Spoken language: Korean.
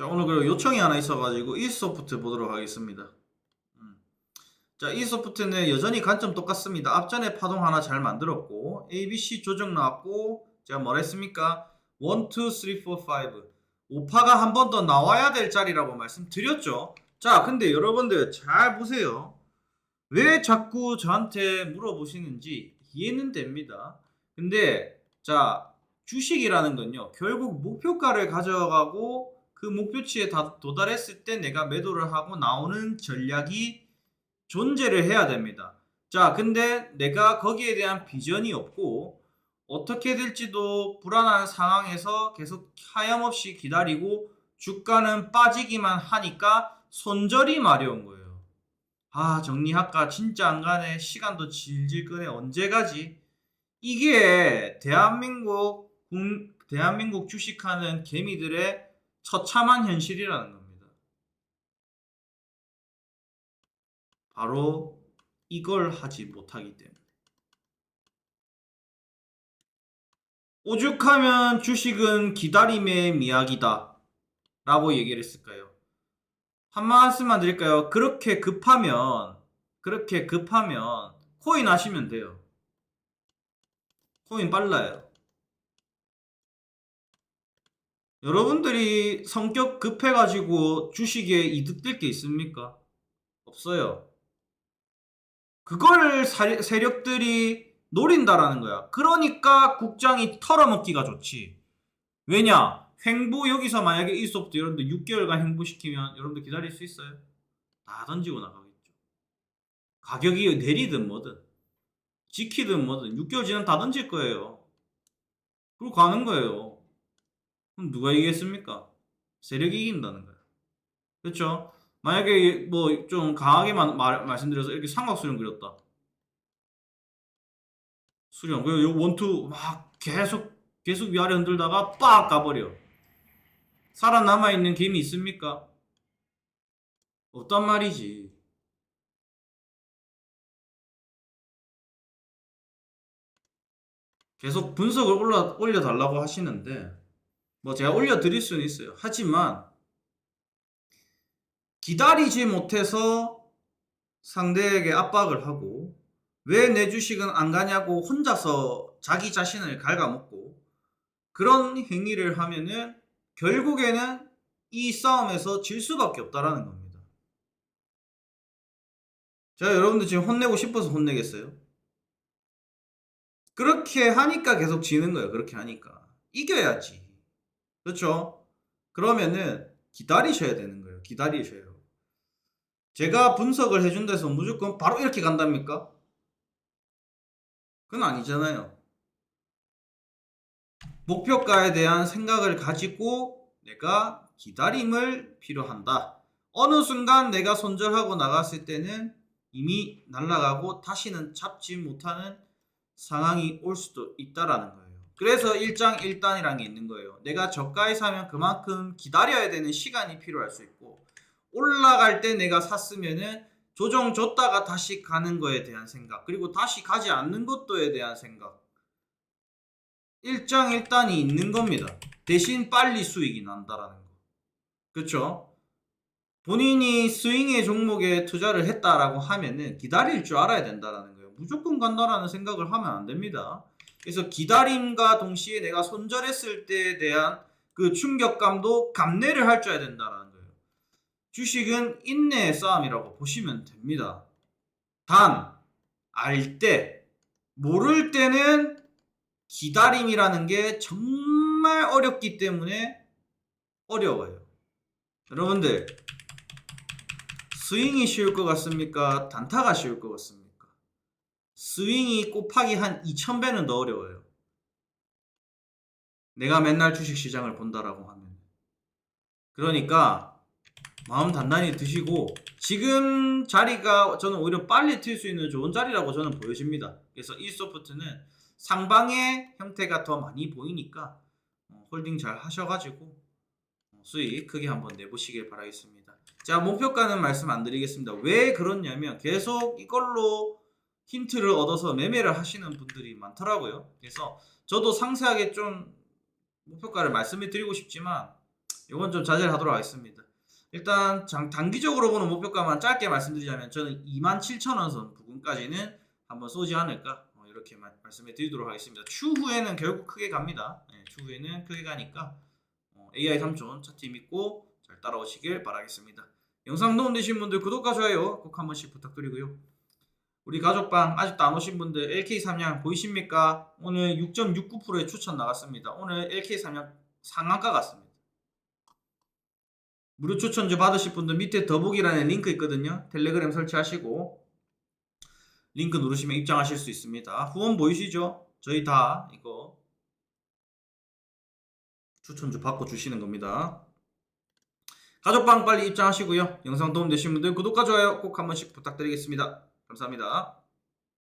자 오늘 그 요청이 하나 있어가지고 이 소프트 보도록 하겠습니다. 음. 자 이 소프트는 여전히 관점 똑같습니다. 앞전에 파동 하나 잘 만들었고 ABC 조정 나왔고 제가 뭐라 했습니까? 1, 2, 3, 4, 5 오파가 한 번 더 나와야 될 자리라고 말씀드렸죠. 자 근데 여러분들 잘 보세요. 왜 자꾸 저한테 물어보시는지 이해는 됩니다. 근데 자 주식이라는 건요 결국 목표가를 가져가고 그 목표치에 다 도달했을 때 내가 매도를 하고 나오는 전략이 존재를 해야 됩니다. 자 근데 내가 거기에 대한 비전이 없고 어떻게 될지도 불안한 상황에서 계속 하염없이 기다리고 주가는 빠지기만 하니까 손절이 마려운 거예요. 아 정리할까 진짜 안 가네 시간도 질질 끄네 언제 가지 이게 대한민국 국- 대한민국 주식하는 개미들의 처참한 현실이라는 겁니다. 바로 이걸 하지 못하기 때문에 오죽하면 주식은 기다림의 미학이다 라고 얘기를 했을까요? 한 말씀만 드릴까요? 그렇게 급하면 그렇게 급하면 코인 하시면 돼요. 코인 빨라요. 여러분들이 성격 급해가지고 주식에 이득될 게 있습니까? 없어요. 그걸 사- 세력들이 노린다라는 거야. 그러니까 국장이 털어먹기가 좋지. 왜냐? 횡보 여기서 만약에 이 소프트 여러분들 6개월간 횡보시키면 여러분들 기다릴 수 있어요? 다 던지고 나가겠죠. 가격이 내리든 뭐든 지키든 뭐든 6개월 지나면 다 던질 거예요. 그리고 가는 거예요. 그럼 누가 이기겠습니까? 세력이 이긴다는 거야. 그렇죠? 만약에 뭐 좀 강하게만 말, 말씀드려서 이렇게 삼각수령 그렸다. 수령 그리고 요 원투 막 계속 계속 위아래 흔들다가 빡 가버려. 살아남아 있는 개미 있습니까? 없단 말이지. 계속 분석을 올려달라고 하시는데 뭐 제가 올려드릴 수는 있어요. 하지만 기다리지 못해서 상대에게 압박을 하고 왜 내 주식은 안 가냐고 혼자서 자기 자신을 갉아먹고 그런 행위를 하면은 결국에는 이 싸움에서 질 수밖에 없다라는 겁니다. 제가 여러분들 지금 혼내고 싶어서 혼내겠어요? 그렇게 하니까 계속 지는 거예요. 그렇게 하니까. 이겨야지. 그렇죠? 그러면은 기다리셔야 되는 거예요. 기다리셔요. 제가 분석을 해준 데서 무조건 바로 이렇게 간답니까? 그건 아니잖아요. 목표가에 대한 생각을 가지고 내가 기다림을 필요한다. 어느 순간 내가 손절하고 나갔을 때는 이미 날아가고 다시는 잡지 못하는 상황이 올 수도 있다라는 거예요. 그래서 일장일단이라는 게 있는 거예요. 내가 저가에 사면 그만큼 기다려야 되는 시간이 필요할 수 있고 올라갈 때 내가 샀으면은 조정 줬다가 다시 가는 거에 대한 생각 그리고 다시 가지 않는 것도에 대한 생각 일장일단이 있는 겁니다. 대신 빨리 수익이 난다라는 거. 그렇죠? 본인이 스윙의 종목에 투자를 했다라고 하면은 기다릴 줄 알아야 된다라는 거예요. 무조건 간다라는 생각을 하면 안 됩니다. 그래서 기다림과 동시에 내가 손절했을 때에 대한 그 충격감도 감내를 할 줄 알아야 된다라는 거예요. 주식은 인내의 싸움이라고 보시면 됩니다. 단, 알 때, 모를 때는 기다림이라는 게 정말 어렵기 때문에 어려워요. 여러분들, 스윙이 쉬울 것 같습니까? 단타가 쉬울 것 같습니까? 스윙이 곱하기 한 2000배는 더 어려워요. 내가 맨날 주식 시장을 본다라고 하면. 그러니까 마음 단단히 드시고 지금 자리가 저는 오히려 빨리 튈 수 있는 좋은 자리라고 저는 보여집니다. 그래서 이 소프트는 상방의 형태가 더 많이 보이니까 어, 홀딩 잘 하셔가지고 어, 수익 크게 한번 내보시길 바라겠습니다. 자 목표가는 말씀 안 드리겠습니다. 왜 그렇냐면 계속 이걸로 힌트를 얻어서 매매를 하시는 분들이 많더라고요. 그래서 저도 상세하게 좀 목표가를 말씀을 드리고 싶지만 이건 좀 자제를 하도록 하겠습니다. 일단 장, 단기적으로 보는 목표가만 짧게 말씀드리자면 저는 27,000원 선 부근까지는 한번 쏘지 않을까 어, 이렇게 말, 말씀해 드리도록 하겠습니다. 추후에는 결국 크게 갑니다. 네, 추후에는 크게 가니까 어, AI 3촌 차트 믿고 잘 따라오시길 바라겠습니다. 영상 도움되신 분들 구독과 좋아요 꼭 한 번씩 부탁드리고요. 우리 가족방 아직도 안 오신 분들 LK 삼양 보이십니까? 오늘 6.69%의 추천 나갔습니다. 오늘 LK 삼양 상한가 같습니다. 무료 추천주 받으실 분들 밑에 더보기란에 링크 있거든요. 텔레그램 설치하시고 링크 누르시면 입장하실 수 있습니다. 후원 보이시죠? 저희 다 이거 추천주 받고 주시는 겁니다. 가족방 빨리 입장하시고요. 영상 도움되신 분들 구독과 좋아요 꼭 한 번씩 부탁드리겠습니다. 감사합니다.